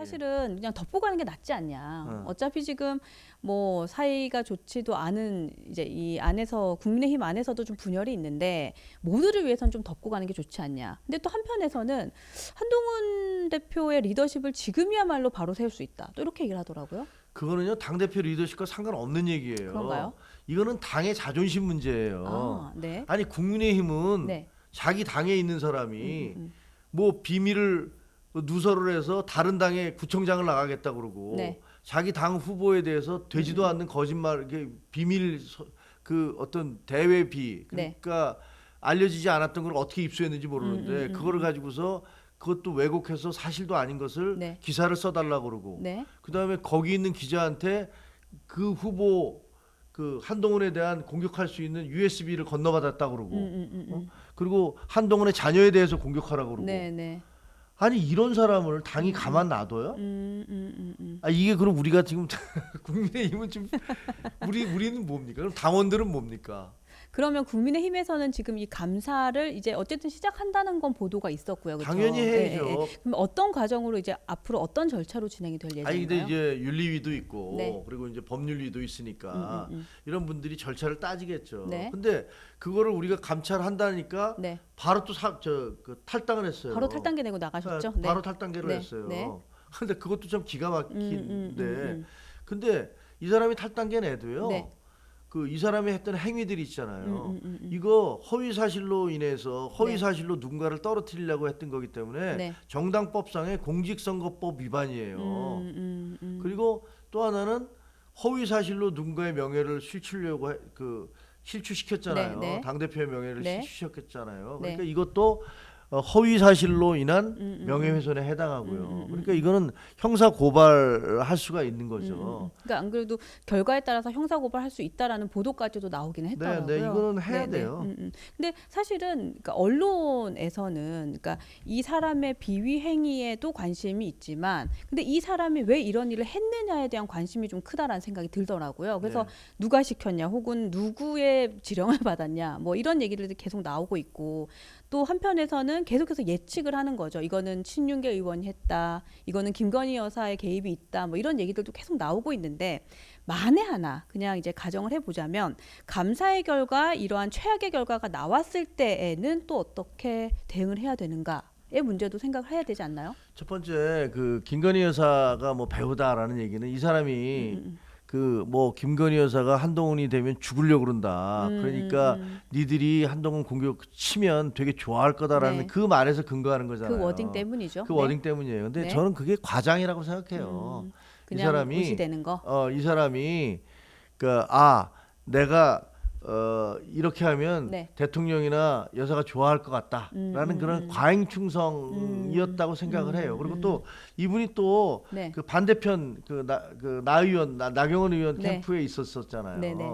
사실은 그냥 덮고 가는 게 낫지 않냐. 어. 어차피 지금 뭐 사이가 좋지도 않은 이제 이 안에서 국민의힘 안에서도 좀 분열이 있는데 모두를 위해서는 좀 덮고 가는 게 좋지 않냐. 근데 또 한편에서는 한동훈 대표의 리더십을 지금이야말로 바로 세울 수 있다. 또 이렇게 얘기를 하더라고요. 그거는요 당 대표 리더십과 상관없는 얘기예요. 그런가요? 이거는 당의 자존심 문제예요. 아, 네. 아니 국민의힘은 네. 자기 당에 있는 사람이 음, 음, 뭐 비밀을 누설을 해서 다른 당에 구청장을 나가겠다 그러고 네. 자기 당 후보에 대해서 되지도 않는 거짓말 이게 비밀 서- 그 어떤 대외비 네. 그러니까 알려지지 않았던 걸 어떻게 입수했는지 모르는데 음, 음, 음, 그거를 가지고서 그것도 왜곡해서 사실도 아닌 것을 네. 기사를 써달라 그러고 네. 그다음에 거기 있는 기자한테 그 후보 그 한동훈에 대한 공격할 수 있는 USB를 건너받았다 그러고 음, 음, 음, 음. 그리고 한동훈의 자녀에 대해서 공격하라 그러고 네, 네. 아니 이런 사람을 당이 가만 놔둬요? 음, 음, 음, 음. 아 이게 그럼 우리가 지금 국민의힘은 지금 우리 우리는 뭡니까? 그럼 당원들은 뭡니까? 그러면 국민의힘에서는 지금 이 감사를 이제 어쨌든 시작한다는 건 보도가 있었고요. 그렇죠? 당연히 해야죠. 예, 예, 예. 그럼 어떤 과정으로 이제 앞으로 어떤 절차로 진행이 될 예정인가요? 아니 근데 이제 윤리위도 있고 네. 그리고 이제 법률위도 있으니까 음, 음, 음. 이런 분들이 절차를 따지겠죠. 네. 근데 그거를 우리가 감찰한다니까 네. 바로 또저그 탈당을 했어요. 바로 탈당계 내고 나가셨죠? 네, 바로 탈당계를 네, 했어요. 네. 근데 그것도 참 기가 음, 막힌데 음, 음, 근데 이 사람이 탈당계 내도요. 네. 그 이 사람이 했던 행위들이 있잖아요. 음, 음, 음, 음. 이거 허위 사실로 인해서 허위 네. 사실로 누군가를 떨어뜨리려고 했던 거기 때문에 네. 정당법상의 공직선거법 위반이에요. 음, 음, 음. 그리고 또 하나는 허위 사실로 누군가의 명예를 실추려고 해, 그 실추시켰잖아요. 네, 네. 당 대표의 명예를 네. 실추시켰잖아요. 네. 그러니까 이것도 어, 허위 사실로 인한 음, 음, 명예훼손에 해당하고요. 음, 음, 음, 그러니까 이거는 형사 고발할 수가 있는 음, 거죠. 음, 음. 그러니까 안 그래도 결과에 따라서 형사 고발할 수 있다라는 보도까지도 나오기는 했더라고요. 네, 이거는 해야 돼요. 음, 음. 근데 사실은 그러니까 언론에서는 그러니까 이 사람의 비위 행위에도 관심이 있지만, 근데 이 사람이 왜 이런 일을 했느냐에 대한 관심이 좀 크다라는 생각이 들더라고요. 그래서 네. 누가 시켰냐, 혹은 누구의 지령을 받았냐, 뭐 이런 얘기를 계속 나오고 있고, 또 한편에서는 계속해서 예측을 하는 거죠. 이거는 친윤계 의원이 했다, 이거는 김건희 여사의 개입이 있다, 뭐 이런 얘기들도 계속 나오고 있는데 만에 하나 그냥 이제 가정을 해보자면 감사의 결과 이러한 최악의 결과가 나왔을 때에는 또 어떻게 대응을 해야 되는가 의 문제도 생각을 해야 되지 않나요? 첫 번째 그 김건희 여사가 뭐 배우다라는 얘기는 이 사람이 음, 그 뭐 김건희 여사가 한동훈이 되면 죽으려고 그런다. 음, 그러니까 음, 니들이 한동훈 공격 치면 되게 좋아할 거다라는 네. 그 말에서 근거하는 그 거잖아요. 워딩 때문이죠. 그 네. 워딩 때문이에요. 근데 네. 저는 그게 과장이라고 생각해요. 음, 이 사람이 무시되는 거. 어, 이 사람이 그 아, 내가 어, 이렇게 하면 네. 대통령이나 여사가 좋아할 것 같다라는 음, 음, 그런 음. 과잉 충성이었다고 생각을 해요. 그리고 또 이분이 또 그 네. 반대편 그나그나 의원 나, 나경원 의원 네. 캠프에 있었었잖아요. 네, 네.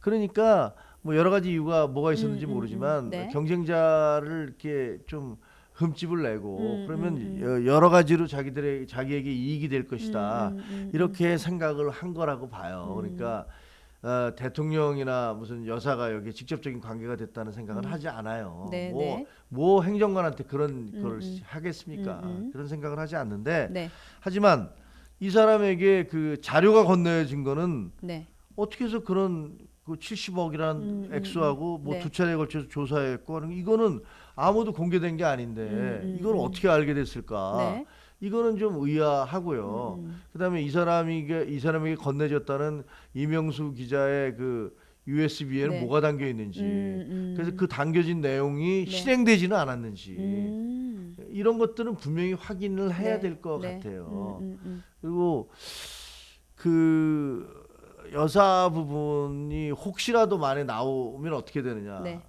그러니까 뭐 여러 가지 이유가 뭐가 있었는지 음, 음, 모르지만 음, 네. 경쟁자를 이렇게 좀 흠집을 내고 음, 그러면 음, 여- 여러 가지로 자기들의 자기에게 이익이 될 것이다. 음, 음, 음, 이렇게 생각을 한 거라고 봐요. 음. 그러니까 어, 대통령이나 무슨 여사가 여기 직접적인 관계가 됐다는 생각은 음. 하지 않아요. 네, 뭐, 네. 뭐 행정관한테 그런 음, 걸 음. 하겠습니까? 음, 음. 그런 생각을 하지 않는데 네. 하지만 이 사람에게 그 자료가 건네진 거는 네. 어떻게 해서 그런 그 70억이라는 음, 음, 액수하고 뭐 네. 두 차례에 걸쳐서 조사했고 하는 거, 이거는 아무도 공개된 게 아닌데 음, 음, 이걸 음. 어떻게 알게 됐을까? 네. 이거는 좀 의아하고요. 음, 그다음에 이 사람이 이 사람에게 건네졌다는 이명수 기자의 그 USB에는 네. 뭐가 담겨 있는지 음, 음. 그래서 그 담겨진 내용이 네. 실행되지는 않았는지 음. 이런 것들은 분명히 확인을 해야 네, 될것 네. 같아요. 음, 음, 음. 그리고 그 여사 부분이 혹시라도 만에 나오면 어떻게 되느냐. 네.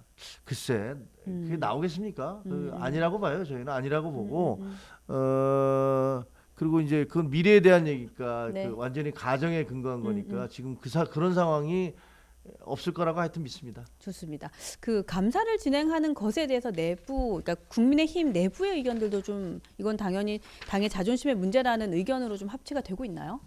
글쎄 그게 음. 나오겠습니까? 그 음, 음. 아니라고 봐요. 저희는 아니라고 보고 어 그리고 이제 그건 미래에 대한 얘기니까 네. 그 완전히 가정에 근거한 음, 거니까 음. 지금 그 사, 그런 상황이 없을 거라고 하여튼 믿습니다. 좋습니다. 그 감사를 진행하는 것에 대해서 내부, 그러니까 국민의힘 내부의 의견들도 좀 이건 당연히 당의 자존심의 문제라는 의견으로 좀 합치가 되고 있나요?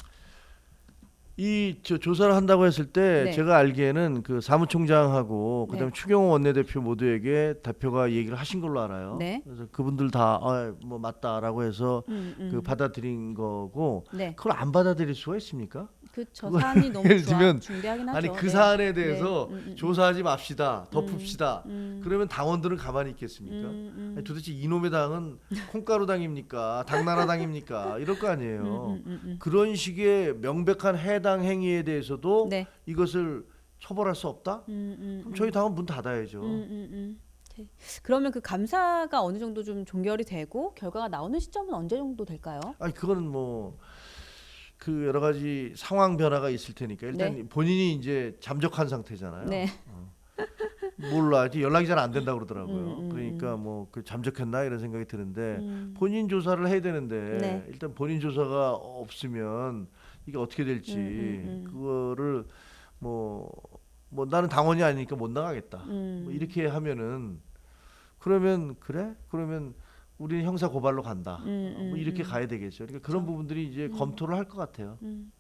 이 저 조사를 한다고 했을 때 네. 제가 알기에는 그 사무총장하고 그다음에 네. 추경호 원내대표 모두에게 대표가 얘기를 하신 걸로 알아요. 네. 그래서 그분들 다뭐 맞다라고 해서 음, 음. 그 받아들인 거고 네, 그걸 안 받아들일 수가 있습니까? 그걸 사안이 너무 예를 들면 중대하긴 하죠. 아니 그 네. 사안에 대해서 네. 음, 음, 조사하지 맙시다, 덮읍시다. 음, 그러면 당원들은 가만히 있겠습니까? 음, 음. 아니, 도대체 이놈의 당은 콩가루 당입니까? 당나라 당입니까? 이럴 거 아니에요. 음, 음, 음, 음. 그런 식의 명백한 해당 행위에 대해서도 네. 이것을 처벌할 수 없다? 음, 음, 그럼 음. 저희 당은 문 닫아야죠. 음, 음, 음. 그러면 그 감사가 어느 정도 좀 종결이 되고 결과가 나오는 시점은 언제 정도 될까요? 아니 그거는 뭐 그 여러 가지 상황 변화가 있을 테니까 일단 본인이 이제 잠적한 상태잖아요. 네. 몰라 이제 연락이 잘 안 된다 고 그러더라고요. 음, 음, 그러니까 뭐 그 잠적했나 이런 생각이 드는데 음. 본인 조사를 해야 되는데 네. 일단 본인 조사가 없으면 이게 어떻게 될지 음, 음, 음. 그거를 뭐 뭐 나는 당원이 아니니까 못 나가겠다. 음. 뭐 이렇게 하면은 그러면 그래? 그러면 우리는 형사 고발로 간다. 음, 음, 뭐 이렇게 음. 가야 되겠죠. 그러니까 그런 부분들이 이제 검토를 할 것 같아요. 음.